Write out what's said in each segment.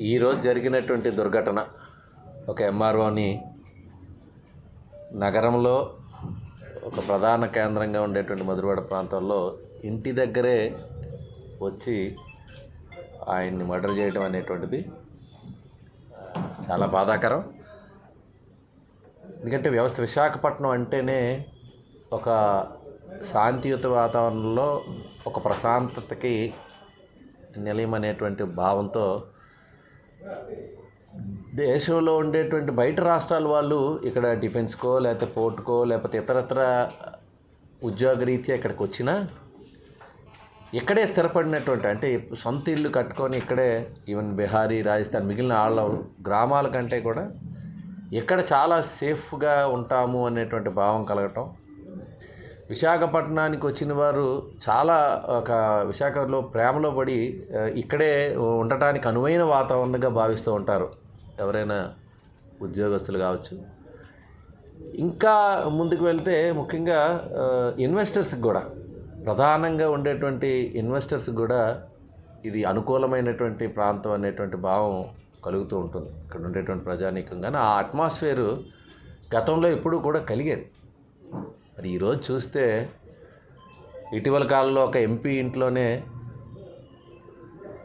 ఈరోజు జరిగినటువంటి దుర్ఘటన ఒక ఎంఆర్ఓని నగరంలో ఒక ప్రధాన కేంద్రంగా ఉండేటువంటి మధురవాడ ప్రాంతంలో ఇంటి దగ్గరే వచ్చి ఆయన్ని మర్డర్ చేయడం అనేటువంటిది చాలా బాధాకరం. ఎందుకంటే వ్యవస్థ విశాఖపట్నం అంటేనే ఒక శాంతియుత వాతావరణంలో ఒక ప్రశాంతతకి నిలయమనేటువంటి భావంతో దేశంలో ఉండేటువంటి బయట రాష్ట్రాల వాళ్ళు ఇక్కడ డిఫెన్స్కో లేకపోతే పోర్టుకో లేకపోతే ఇతరత్ర ఉద్యోగరీత్యా ఇక్కడికి వచ్చినా ఇక్కడే స్థిరపడినటువంటి అంటే సొంత ఇల్లు కట్టుకొని ఇక్కడే ఈవెన్ బీహారీ రాజస్థాన్ మిగిలిన వాళ్ళ గ్రామాల కంటే కూడా ఇక్కడ చాలా సేఫ్గా ఉంటాము అనేటువంటి భావం కలగటం విశాఖపట్నానికి వచ్చిన వారు చాలా ఒక విశాఖలో ప్రేమలో పడి ఇక్కడే ఉండటానికి అనువైన వాతావరణంగా భావిస్తూ ఉంటారు. ఎవరైనా ఉద్యోగస్తులు కావచ్చు. ఇంకా ముందుకు వెళ్తే ముఖ్యంగా ఇన్వెస్టర్స్కి కూడా ప్రధానంగా ఉండేటువంటి ఇన్వెస్టర్స్కి కూడా ఇది అనుకూలమైనటువంటి ప్రాంతం అనేటువంటి భావం కలుగుతూ ఉంటుంది. ఇక్కడ ఉండేటువంటి ప్రజానీకం కానీ ఆ అట్మాస్ఫియరు గతంలో ఎప్పుడూ కూడా కలిగేది. ఈరోజు చూస్తే ఇటీవల కాలంలో ఒక ఎంపీ ఇంట్లోనే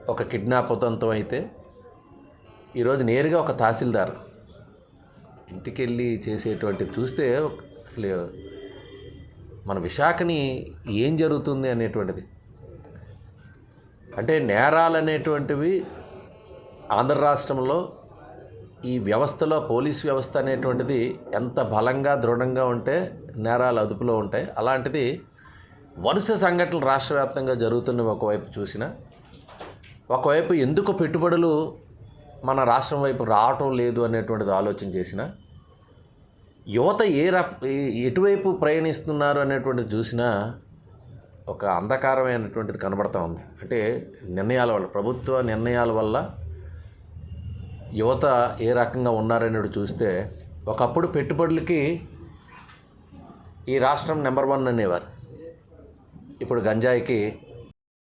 ఒక కిడ్నాప్ ఉదంతం అయితే ఈరోజు నేరుగా ఒక తహసీల్దార్ ఇంటికి వెళ్ళి చేసేటువంటిది చూస్తే అసలు మన విశాఖని ఏం జరుగుతుంది అనేటువంటిది. అంటే నేరాలు అనేటువంటివి ఆంధ్ర రాష్ట్రంలో ఈ వ్యవస్థలో పోలీస్ వ్యవస్థ అనేటువంటిది ఎంత బలంగా దృఢంగా ఉంటే నేరాలు అదుపులో ఉంటాయి. అలాంటిది వరుస సంఘటనలు రాష్ట్ర వ్యాప్తంగా జరుగుతున్నవి ఒకవైపు చూసినా ఒకవైపు ఎందుకు పెట్టుబడులు మన రాష్ట్రం వైపు రావటం లేదు అనేటువంటిది ఆలోచన చేసిన యువత ఏ ర ఎటువైపు ప్రయాణిస్తున్నారు అనేటువంటిది చూసినా ఒక అంధకారమైనటువంటిది కనబడతా ఉంది. అంటే నిర్ణయాల వల్ల ప్రభుత్వ నిర్ణయాల వల్ల యువత ఏ రకంగా ఉన్నారనేది చూస్తే ఒకప్పుడు పెట్టుబడులకి ఈ రాష్ట్రం నెంబర్ వన్ అనేవారు. ఇప్పుడు గంజాయికి